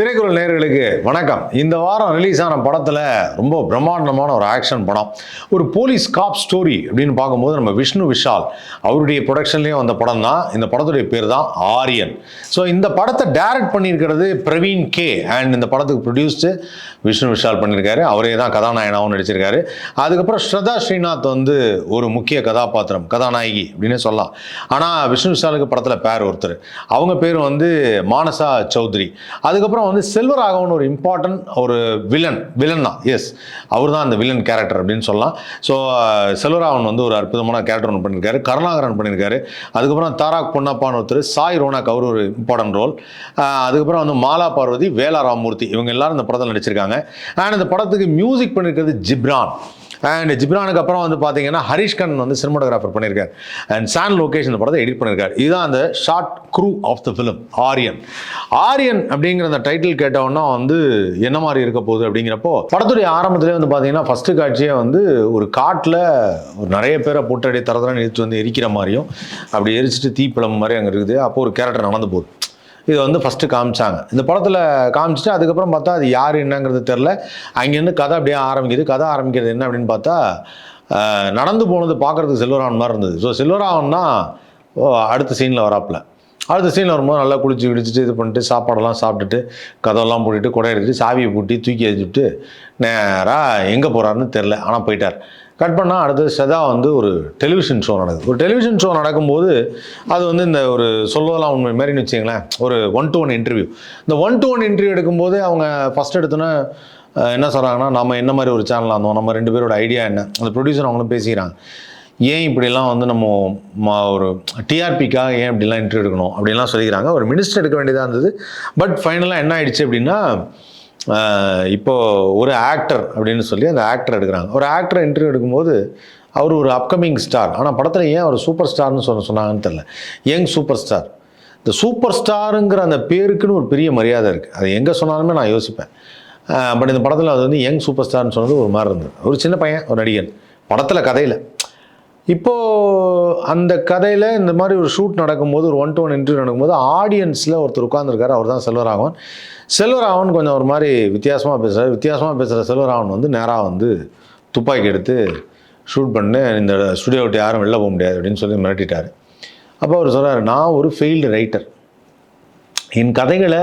திரைக்குறள் நேர்களுக்கு வணக்கம். இந்த வாரம் ரிலீஸ் ஆன படத்தில் ரொம்ப பிரம்மாண்டமான ஒரு ஆக்ஷன் படம். ஒரு போலீஸ் காப் ஸ்டோரி அப்படின்னு பார்க்கும்போது நம்ம விஷ்ணு விஷால் அவருடைய ப்ரொடக்ஷன்லேயும் வந்த படம் தான் இந்த படத்துடைய பேர் தான் ஆரியன். ஸோ இந்த படத்தை டைரக்ட் பண்ணியிருக்கிறது பிரவீன் கே. அண்ட் இந்த படத்துக்கு ப்ரொடியூஸ்டு விஷ்ணு விஷால் பண்ணியிருக்காரு. அவரே தான் கதாநாயகனாகவும் நடிச்சிருக்காரு. அதுக்கப்புறம் ஸ்ரதா ஸ்ரீநாத் வந்து ஒரு முக்கிய கதாபாத்திரம் கதாநாயகி அப்படின்னு சொல்லலாம். ஆனால் விஷ்ணு விஷாலுக்கு படத்தில் பேர் ஒருத்தர். அவங்க பேர் வந்து மானசா சௌத்ரி. அதுக்கப்புறம் வந்து செல்வராகவன் ஒரு இம்பார்ட்டன்ட் ஒரு வில்லன் வில்லன் தான். எஸ் அவர் தான் அந்த வில்லன் கேரக்டர் அப்படின்னு சொல்லலாம். ஸோ செல்வராகவன் வந்து ஒரு அற்புதமான கேரக்டர் ஒன்று பண்ணியிருக்காரு கருணாகரன் பண்ணியிருக்காரு அதுக்கப்புறம் தாராக் பொன்னப்பான்னு ஒருத்தர் சாய் ரோனாக் அவர் ஒரு இம்பார்ட்டன்ட் ரோல் அதுக்கப்புறம் வந்து மாலா பார்வதி வேலா ராமூர்த்தி இவங்க எல்லாரும் இந்த படத்தில் நடிச்சிருக்காங்க. அண்ட் இந்த படத்துக்கு மியூசிக் பண்ணியிருக்கிறது ஜிப்ரான். அண்ட் ஜிப்ரானுக்கு அப்புறம் வந்து பார்த்தீங்கன்னா ஹரிஷ்கன் வந்து சினிமாட்டோகிராஃபர் பண்ணியிருக்காரு. அண்ட் சான் லொக்கேஷன் படத்தை எடிட் பண்ணியிருக்காரு. இதுதான் அந்த short crew of the film Aaryan Aaryan அப்படிங்கிற அந்த டைட்டில் கேட்டவொன்னா வந்து என்ன மாதிரி இருக்க போகுது அப்படிங்கிறப்போ படத்துடைய ஆரம்பத்திலே வந்து பார்த்தீங்கன்னா ஃபஸ்ட்டு காட்சியே வந்து ஒரு காட்டில் ஒரு நிறைய பேரை போட்டடி தரதரம் எடுத்து வந்து எரிக்கிற மாதிரியும் அப்படி எரிச்சிட்டு தீப்பிழம்பு மாதிரி அங்கே இருக்குது. அப்போ ஒரு கேரக்டர் நடந்து போகுது. இதை வந்து ஃபஸ்ட்டு காமிச்சாங்க. இந்த படத்தில் காமிச்சிட்டு அதுக்கப்புறம் பார்த்தா அது யார் என்னங்கிறது தெரில அங்கேருந்து கதை அப்படியே ஆரம்பிக்குது. கதை ஆரம்பிக்கிறது என்ன அப்படின்னு பார்த்தா நடந்து போனது பார்க்குறதுக்கு செல்வராமன் மாதிரி இருந்தது. ஸோ செல்வராமன் தான் ஓ, அடுத்த சீனில் வராப்புல. அடுத்த சீனில் வரும்போது நல்லா குளிச்சு கிடிச்சிட்டு இது பண்ணிட்டு சாப்பாடெல்லாம் சாப்பிட்டுட்டு கதவெல்லாம் பூட்டிட்டு கொடை எடுத்துட்டு சாவியை பூட்டி தூக்கி வச்சுட்டு நேராக எங்கே போகிறாருன்னு தெரில ஆனால் போயிட்டார். கட் பண்ணால் அடுத்தது செதா வந்து ஒரு டெலிவிஷன் ஷோ நடக்குது. ஒரு டெலிவிஷன் ஷோ நடக்கும்போது அது வந்து இந்த ஒரு சொல்வதெல்லாம் உண்மை மாதிரின்னு வச்சுங்களேன் ஒரு ஒன் டு ஒன் இன்டர்வியூ இந்த ஒன் டு ஒன் இன்டர்வியூ எடுக்கும்போது அவங்க ஃபஸ்ட் எடுத்தோன்னே என்ன சொல்கிறாங்கன்னா நம்ம என்ன மாதிரி ஒரு சேனலாக இருந்தோம் நம்ம ரெண்டு பேரோட ஐடியா என்ன? அந்த ப்ரொடியூசர் அவங்களும் பேசிக்கிறாங்க. ஏன் இப்படிலாம் வந்து நம்ம மா ஒரு டிஆர்பிக்காக ஏன் இப்படிலாம் இன்டர்வியூ எடுக்கணும்? அப்படின்லாம் சொல்லிக்கிறாங்க. ஒரு மினிஸ்டர் எடுக்க வேண்டியதாக இருந்தது. பட் ஃபைனலாக என்ன ஆயிடுச்சு அப்படின்னா இப்போது ஒரு ஆக்டர் அப்படின்னு சொல்லி அந்த ஆக்டர் எடுக்கிறாங்க. ஒரு ஆக்டர் இன்டர்வியூ எடுக்கும்போது அவர் ஒரு அப்கமிங் ஸ்டார் ஆனால் படத்தில் ஏன் அவர் சூப்பர் ஸ்டார்னு சொன்ன சொன்னாங்கன்னு தெரில யங் சூப்பர் ஸ்டார் இந்த சூப்பர் ஸ்டாருங்கிற அந்த பேருக்குன்னு ஒரு பெரிய மரியாதை இருக்குது அது எங்கே சொன்னாலுமே நான் யோசிப்பேன். பட் இந்த படத்தில் அது வந்து யங் சூப்பர் ஸ்டார்னு சொன்னது ஒரு மாதிரி இருந்தது. ஒரு சின்ன பையன் ஒரு நடிகன். படத்தில் கதையில். இப்போது அந்த கதையில் இந்த மாதிரி ஒரு ஷூட் நடக்கும்போது ஒரு ஒன் டு ஒன் இன்டர்வியூ நடக்கும்போது ஆடியன்ஸில் ஒருத்தர் உட்காந்துருக்காரு அவர் தான் செல்வராகவன். செல்வராகவன் கொஞ்சம் ஒரு மாதிரி வித்தியாசமாக பேசுகிறார் வித்தியாசமாக பேசுகிற செல்வராகவன் வந்து நேராக வந்து துப்பாக்கி எடுத்து ஷூட் பண்ணு இந்த ஸ்டுடியோ விட்டு யாரும் வெளில போக முடியாது அப்படின்னு சொல்லி மிரட்டிட்டார். அப்போ அவர் சொல்கிறார் நான் ஒரு ஃபெயில்டு ரைட்டர் என் கதைகளை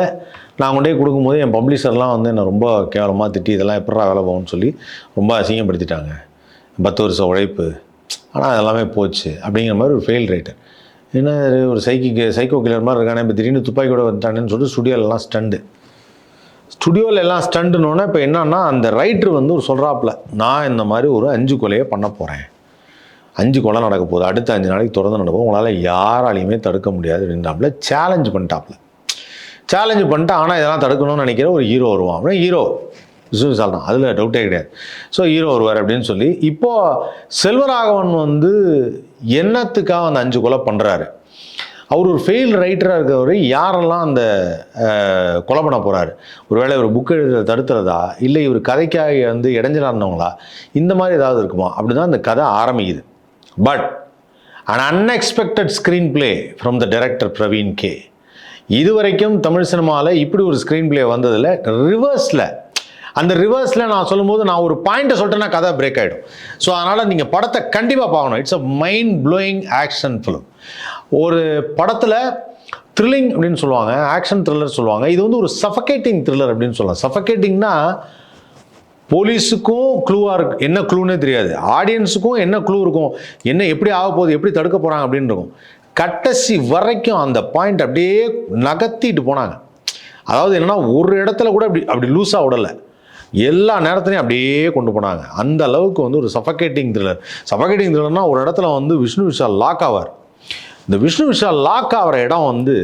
நான் கொண்டே கொடுக்கும்போது என் பப்ளிஷர்லாம் வந்து என்னை ரொம்ப கேவலமாக திட்டி இதெல்லாம் எப்படா வேலை போகும்னு சொல்லி ரொம்ப அசிங்கப்படுத்திட்டாங்க. பத்து வருஷம் உழைப்பு ஆனால் அதெல்லாமே போச்சு. அப்படிங்கிற மாதிரி ஒரு ஃபெயில் ரைட்டர் என்ன ஒரு சைக்கிக்கு சைக்கோ கில்லர் மாதிரி இருக்கானே இப்போ திடீர்னு துப்பாக்கியோட வந்துட்டானேன்னு சொல்லிட்டு ஸ்டுடியோலலாம் ஸ்டண்டு ஸ்டுடியோவில் எல்லாம் ஸ்டண்டுனோடனே இப்போ என்னன்னா அந்த ரைட்டர் வந்து ஒரு சொல்கிறாப்புல நான் இந்த மாதிரி ஒரு அஞ்சு கொலையை பண்ண போகிறேன் அஞ்சு கொலை நடக்க போகுது. அடுத்த அஞ்சு நாளைக்கு தொடர்ந்து நடக்கும். உங்களால் யாராலையுமே தடுக்க முடியாது. அப்படின்றாப்புல சேலஞ்ச் பண்ணிட்டாப்புல. சேலஞ்சு பண்ணிட்டு ஆனால் இதெல்லாம் தடுக்கணும்னு நினைக்கிற ஒரு ஹீரோ வருவான். அப்படின்னா ஹீரோ விஷ்ணுசால் தான் அதில் டவுட்டே கிடையாது. ஸோ ஹீரோ வருவார் அப்படின்னு சொல்லி இப்போது செல்வராகவன் வந்து என்னத்துக்காக அந்த அஞ்சு கொலை பண்ணுறாரு அவர் ஒரு ஃபெயில் ரைட்டராக இருக்கிறவர் யாரெல்லாம் அந்த கொலை பண்ண போகிறாரு ஒருவேளை இவர் புக் எழுத தடுத்துறதா? இல்லை இவர் கதைக்காக வந்து இடைஞ்சலா இருந்தவங்களா இந்த மாதிரி ஏதாவது இருக்குமா? அப்படி தான் அந்த கதை ஆரம்பிக்குது. But an unexpected screen play from the director Praveen K இதுவரைக்கும் தமிழ் சினிமாவில் இப்படி ஒரு ஸ்க்ரீன் பிளே வந்ததில் ரிவர்ஸில் அந்த ரிவர்ஸில் நான் சொல்லும்போது நான் ஒரு பாயிண்ட்டை சொல்லிட்டேன்னா கதை பிரேக் ஆகிடும் ஸோ அதனால் நீங்கள் படத்தை கண்டிப்பாக பார்க்கணும். It's a mind blowing action film ஒரு படத்தில் த்ரில்லிங் அப்படின்னு சொல்லுவாங்க ஆக்ஷன் த்ரில்லர் சொல்லுவாங்க. இது வந்து ஒரு சஃபகேட்டிங் த்ரில்லர் அப்படின்னு சொல்லலாம். சஃபகேட்டிங்னா போலீஸுக்கும் க்ளூவாக இருக்கு. என்ன க்ளூனே தெரியாது. ஆடியன்ஸுக்கும் என்ன க்ளூ இருக்கும்? என்ன எப்படி ஆக போகுது? எப்படி தடுக்க போகிறாங்க அப்படின்னு இருக்கும். கடைசி வரைக்கும் அந்த பாயிண்ட் அப்படியே நகர்த்திட்டு போனாங்க. அதாவது என்னன்னா ஒரு இடத்துல கூட அப்படி அப்படி லூஸாக விடலை. எல்லா நேரத்துலையும் அப்படியே கொண்டு போனாங்க. அந்த அளவுக்கு வந்து ஒரு சஃபகேட்டிங் த்ரில்லர் சஃபகேட்டிங் த்ரில்லர்னா ஒரு இடத்துல வந்து விஷ்ணு விஷால் லாக் ஆவார். இந்த விஷ்ணு விஷால் லாக் ஆகிற இடம் வந்து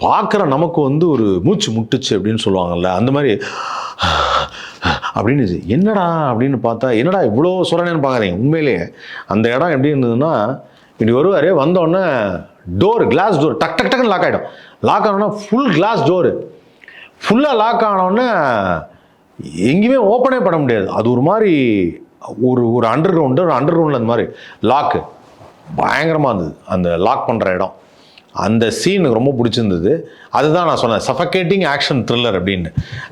பார்க்குற நமக்கு வந்து ஒரு மூச்சு முட்டுச்சு அப்படின்னு சொல்லுவாங்கல்ல அந்த மாதிரி அப்படின்னு என்னடா அப்படின்னு பார்த்தா என்னடா இவ்வளோ சுரணேன்னு பார்க்குறீங்க உண்மையிலேயே. அந்த இடம் எப்படி இருந்ததுன்னா இப்படி வருவார் வந்தோடனே டோர் கிளாஸ் டோர் டக் டக் டக்குன்னு லாக் ஆகிடும் லாக் ஆனோன்னா ஃபுல் கிளாஸ் டோரு ஃபுல்லாக லாக் ஆனோடனே எங்கேயுமே ஓப்பனே பண்ண முடியாது. அது ஒரு மாதிரி ஒரு ஒரு அண்டர் கிரவுண்டு ஒரு அண்டர் கிரவுண்டில் அந்த மாதிரி லாக்கு பயங்கரமாக இருந்தது. அந்த லாக் பண்ணுற இடம். அந்த சீன் எனக்கு ரொம்ப பிடிச்சிருந்தது. அதுதான் நான் சொன்னேன் சஃபகேட்டிங் ஆக்ஷன் த்ரில்லர் அப்படின்னு.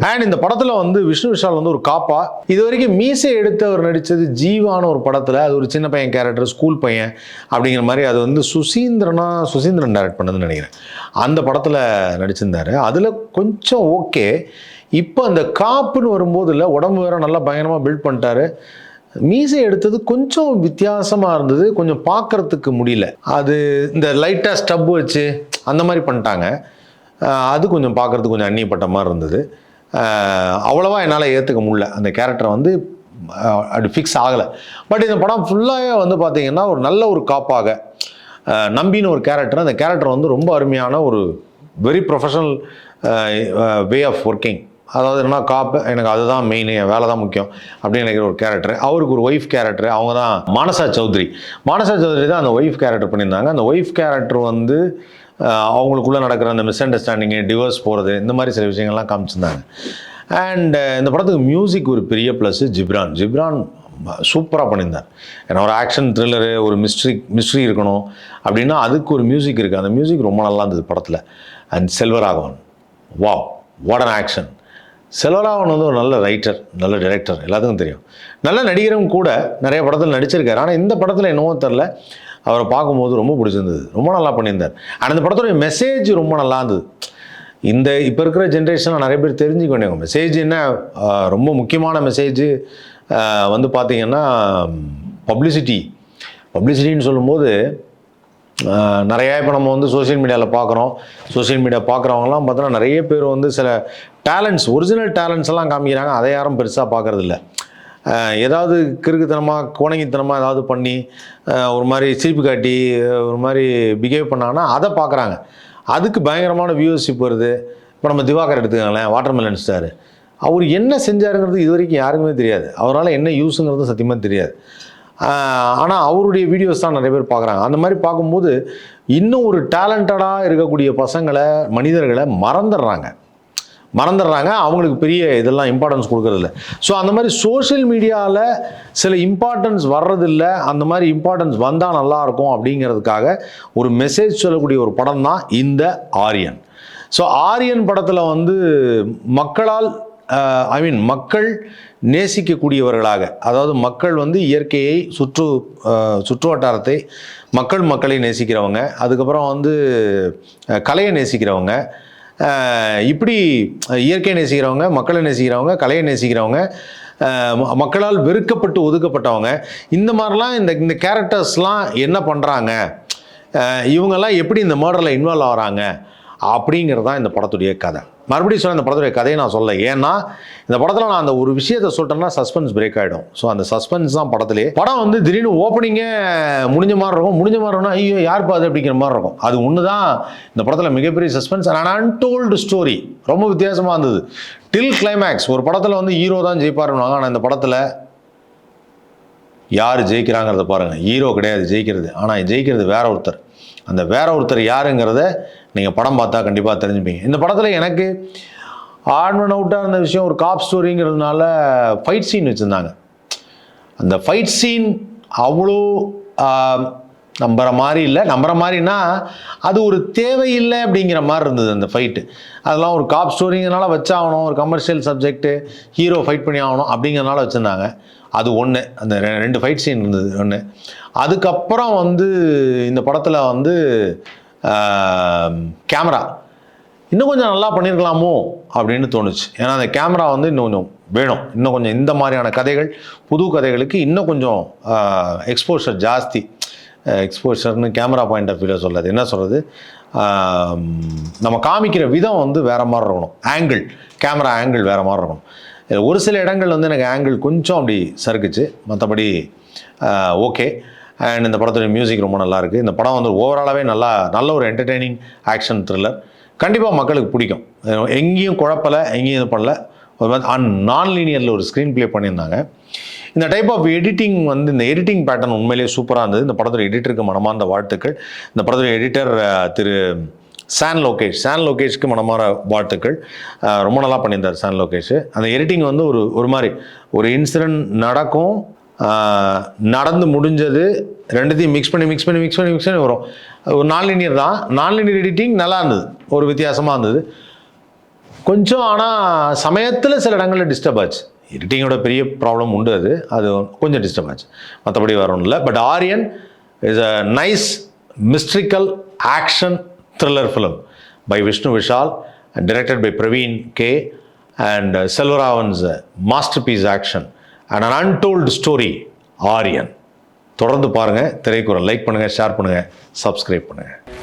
அண்ட் இந்த படத்தில் வந்து விஷ்ணு விஷால் வந்து ஒரு காப்பா இது வரைக்கும் மீசை எடுத்தவர் நடித்தது ஜீவான ஒரு படத்தில் அது ஒரு சின்ன பையன் கேரக்டர் ஸ்கூல் பையன் அப்படிங்கிற மாதிரி அது வந்து சுசீந்திரனா சுசீந்திரன் டைரக்ட் பண்ணதுன்னு நினைக்கிறேன். அந்த படத்தில் நடிச்சிருந்தாரு. அதில் கொஞ்சம் ஓகே இப்போ அந்த காப்புன்னு வரும்போது இல்லை உடம்பு வேற நல்லா பயங்கரமாக பில்ட் பண்ணிட்டாரு. மீசை எடுத்தது கொஞ்சம் வித்தியாசமாக இருந்தது கொஞ்சம் பார்க்கறதுக்கு முடியல. அது இந்த லைட்டாக ஸ்டப் வச்சு அந்த மாதிரி பண்ணிட்டாங்க. அது கொஞ்சம் பார்க்கறதுக்கு கொஞ்சம் அந்நியப்பட்ட மாதிரி இருந்தது. அவ்வளோவா என்னால் ஏற்றுக்க முடியல. அந்த கேரக்டரை வந்து அப்படி ஃபிக்ஸ் ஆகலை. பட் இந்த படம் ஃபுல்லாகவே வந்து பார்த்திங்கன்னா ஒரு நல்ல ஒரு காப்பாக நம்பின்னு ஒரு கேரக்டர் அந்த கேரக்டர் வந்து ரொம்ப அருமையான ஒரு very professional way of working அதாவது என்ன காப்பு எனக்கு அதுதான் மெயின் என் வேலை தான் முக்கியம் அப்படின்னு நினைக்கிற ஒரு கேரக்டர் அவருக்கு ஒரு ஒய்ஃப் கேரக்டர் அவங்க தான் மானசா சௌத்ரி. மானசா சௌத்ரி தான் அந்த ஒய்ஃப் கேரக்டர் பண்ணியிருந்தாங்க. அந்த ஒய்ஃப் கேரக்டர் வந்து அவங்களுக்குள்ளே அவங்களுக்குள்ள நடக்கிற அந்த மிஸ் அண்டர்ஸ்டாண்டிங்கு டிவோர்ஸ் போகிறது இந்த மாதிரி சில விஷயங்கள்லாம் காமிச்சிருந்தாங்க. அண்ட் இந்த படத்துக்கு மியூசிக் ஒரு பெரிய ப்ளஸ்ஸு ஜிப்ரான். ஜிப்ரான் சூப்பராக பண்ணியிருந்தார். ஏன்னா ஒரு ஆக்ஷன் த்ரில்லரு ஒரு மிஸ்ட்ரி மிஸ்ட்ரி இருக்கணும் அப்படின்னா அதுக்கு ஒரு மியூசிக் இருக்குது அந்த மியூசிக் ரொம்ப நல்லா இருந்தது படத்தில். அண்ட் செல்வராகவன். வா வாட் அன் ஆக்ஷன் செல்வராவன் வந்து ஒரு நல்ல ரைட்டர் நல்ல டைரக்டர் எல்லாத்துக்கும் தெரியும். நல்ல நடிகரும் கூட நிறைய படத்தில் நடிச்சிருக்காரு. ஆனால் இந்த படத்தில் என்னவோ தெரில அவரை பார்க்கும்போது ரொம்ப பிடிச்சிருந்தது. ரொம்ப நல்லா பண்ணியிருந்தார். ஆனால் இந்த படத்துடைய மெசேஜ் ரொம்ப நல்லா இருந்தது. இந்த இப்போ இருக்கிற ஜென்ரேஷனில் நிறைய பேர் தெரிஞ்சுக்க வேண்டிய மெசேஜ் என்ன? ரொம்ப முக்கியமான மெசேஜ் வந்து பார்த்திங்கன்னா பப்ளிசிட்டி பப்ளிசிட்டின்னு சொல்லும்போது நிறையா இப்போ நம்ம வந்து சோஷியல் மீடியாவில் பார்க்குறோம் சோஷியல் மீடியா பார்க்குறவங்கலாம் பார்த்தோன்னா நிறைய பேர் வந்து சில டேலண்ட்ஸ் ஒரிஜினல் டேலண்ட்ஸ் எல்லாம் காமிக்கிறாங்க. அதை யாரும் பெருசாக பார்க்குறதில்ல ஏதாவது கிறுக்குத்தனமாக கோணங்கித்தனமாக ஏதாவது பண்ணி ஒரு மாதிரி சிரிப்பு காட்டி ஒரு மாதிரி பிஹேவ் பண்ணாங்கன்னா அதை பார்க்குறாங்க அதுக்கு பயங்கரமான வியூவர்ஷிப் வருது. இப்போ நம்ம திவாகர் எடுத்துக்கோங்களேன் வாட்டர்மெலன் ஸ்டார் அவர் என்ன செஞ்சாருங்கிறது இது வரைக்கும் யாருக்குமே தெரியாது. அவரால் என்ன யூஸுங்கிறது சத்தியமாக தெரியாது. ஆனால் அவருடைய வீடியோஸ் தான் நிறைய பேர் பார்க்குறாங்க. அந்த மாதிரி பார்க்கும்போது இன்னும் ஒரு டேலண்டடாக இருக்கக்கூடிய பசங்களை மனிதர்களை மறந்துடுறாங்க. மறந்துடுறாங்க. அவங்களுக்கு பெரிய இதெல்லாம் இம்பார்ட்டன்ஸ் கொடுக்கறதில்ல. ஸோ அந்த மாதிரி சோஷியல் மீடியாவில் சில இம்பார்ட்டன்ஸ் வர்றதில்ல. அந்த மாதிரி இம்பார்ட்டன்ஸ் வந்தால் நல்லாயிருக்கும் அப்படிங்கிறதுக்காக ஒரு மெசேஜ் சொல்லக்கூடிய ஒரு படம் தான் இந்த ஆரியன். ஸோ ஆரியன் படத்தில் வந்து மக்களால் ஐ மீன் மக்கள் நேசிக்கக்கூடியவர்களாக அதாவது மக்கள் வந்து இயற்கையை சுற்று சுற்று வட்டாரத்தை மக்கள் மக்களை நேசிக்கிறவங்க அதுக்கப்புறம் வந்து கலையை நேசிக்கிறவங்க இப்படி இயற்கையை நேசிக்கிறவங்க மக்களை நேசிக்கிறவங்க கலையை நேசிக்கிறவங்க மக்களால் வெறுக்கப்பட்டு ஒதுக்கப்பட்டவங்க இந்த மாதிரிலாம் இந்த இந்த கேரக்டர்ஸ்லாம் என்ன பண்ணுறாங்க இவங்கெல்லாம் எப்படி இந்த மர்டரில் இன்வால்வ் ஆகிறாங்க? அப்படிங்கிறது தான் இந்த படத்துடைய கதை. மறுபடியும் சொல்ல இந்த படத்துடைய கதையை நான் சொல்ல ஏன்னா இந்த படத்தில் நான் அந்த ஒரு விஷயத்தை சொல்லிட்டேன்னா சஸ்பென்ஸ் பிரேக் ஆகிடும் ஸோ அந்த சஸ்பென்ஸ் தான் படத்திலே. படம் வந்து திடீர்னு ஓப்பனிங்கே முடிஞ்ச மாதிரி இருக்கும். முடிஞ்ச மாதிரி இருக்கும்னா ஐயோ யார் பாது அப்படிங்கிற மாதிரி இருக்கும். அது ஒன்று தான் இந்த படத்தில் மிகப்பெரிய சஸ்பென்ஸ் அண்ட் அன்டோல்டு ஸ்டோரி ரொம்ப வித்தியாசமாக இருந்தது. டில் கிளைமேக்ஸ் ஒரு படத்தில் வந்து ஹீரோ தான் ஜெயிப்பாருன்னு ஆனால் இந்த படத்தில் யார் ஜெயிக்கிறாங்கிறத பாருங்கள் ஹீரோ கிடையாது ஜெயிக்கிறது. ஆனால் ஜெயிக்கிறது வேற ஒருத்தர். அந்த வேற ஒருத்தர் யாருங்கிறத நீங்கள் படம் பார்த்தா கண்டிப்பாக தெரிஞ்சுப்பீங்க. இந்த படத்தில் எனக்கு ஆன் அண்ட் அவுட்டாக இருந்த விஷயம் ஒரு காப் ஸ்டோரிங்கிறதுனால ஃபைட் சீன் வச்சுருந்தாங்க. அந்த ஃபைட் சீன் அவ்வளோ நம்புகிற நம்புற மாதிரி இல்லை. நம்புற மாதிரினா அது ஒரு தேவையில்லை அப்படிங்கிற மாதிரி இருந்தது அந்த ஃபைட்டு அதெல்லாம் ஒரு காப் ஸ்டோரிங்கிறனால வச்சாகணும். ஒரு கமர்ஷியல் சப்ஜெக்ட்டு ஹீரோ ஃபைட் பண்ணி ஆகணும் அப்படிங்கிறனால வச்சுருந்தாங்க. அது ஒன்று அந்த ரெ- ரெண்டு ஃபைட் சீன் இருந்தது ஒன்று அதுக்கப்புறம் வந்து இந்த படத்தில் வந்து கேமரா இன்னும் கொஞ்சம் நல்லா பண்ணியிருக்கலாமோ அப்படின்னு தோணுச்சு. ஏன்னா அந்த கேமரா வந்து இன்னும் கொஞ்சம் வேணும். இன்னும் கொஞ்சம் இந்த மாதிரியான கதைகள் புது கதைகளுக்கு இன்னும் கொஞ்சம் எக்ஸ்போஷர் ஜாஸ்தி. எக்ஸ்போஷர்னு கேமரா பாயிண்ட் ஆஃப் வியூவில் சொல்லாது என்ன சொல்கிறது நம்ம காமிக்கிற விதம் வந்து வேறு மாதிரி இருக்கணும். ஆங்கிள் கேமரா ஆங்கிள் வேறு மாதிரி இருக்கணும். ஒரு சில இடங்கள் வந்து எனக்கு ஆங்கிள் கொஞ்சம் அப்படி சறுக்குச்சு. மற்றபடி ஓகே அண்ட் இந்த படத்துடைய மியூசிக் ரொம்ப நல்லா இருக்குது இந்த படம் வந்து ஓவராலாகவே நல்லா நல்ல ஒரு என்டர்டெய்னிங் ஆக்ஷன் த்ரில்லர் கண்டிப்பாக மக்களுக்கு பிடிக்கும். எங்கேயும் குழப்பலை எங்கேயும் இது பண்ணல. ஒரு மாதிரி அன் நான் லீனியரில் ஒரு ஸ்க்ரீன் ப்ளே பண்ணியிருந்தாங்க. இந்த டைப் ஆஃப் எடிட்டிங் வந்து இந்த எடிட்டிங் பேட்டர்ன் உண்மையிலேயே சூப்பராக இருந்தது. இந்த படத்துடைய எடிட்டருக்கு மனமார்ந்த வாழ்த்துக்கள். இந்த படத்துடைய எடிட்டர் திரு சான் லோகேஷ் சான் லோகேஷ்க்கு மனமார வாழ்த்துக்கள். ரொம்ப நல்லா பண்ணியிருந்தார் சான் லோகேஷ் அந்த எடிட்டிங் வந்து ஒரு ஒரு மாதிரி ஒரு இன்சிடென்ட் நடக்கும் நடந்து முடிஞ்சது ரெண்டுத்தையும் மிக்ஸ் பண்ணி மிக்ஸ் பண்ணி மிக்ஸ் பண்ணி மிக்ஸ் பண்ணி வரும். ஒரு நான் linear தான். நான் linear எடிட்டிங் நல்லா இருந்தது. ஒரு வித்தியாசமாக இருந்தது. கொஞ்சம் ஆனால் சமயத்தில் சில இடங்களில் டிஸ்டர்ப் ஆச்சு. எடிட்டிங்கோட பெரிய ப்ராப்ளம் உண்டு அது. அது கொஞ்சம் டிஸ்டர்ப் ஆச்சு. மற்றபடி வேற இல்லை. But Aaryan is a nice mysterical action thriller film by Vishnu Vishal and directed by Praveen K and Selvaraghavan's master piece action and an untold story Aaryan தொடர்ந்து பாருங்கள் திரைக்குறள் லைக் பண்ணுங்கள் ஷேர் பண்ணுங்கள் சப்ஸ்கிரைப் பண்ணுங்கள்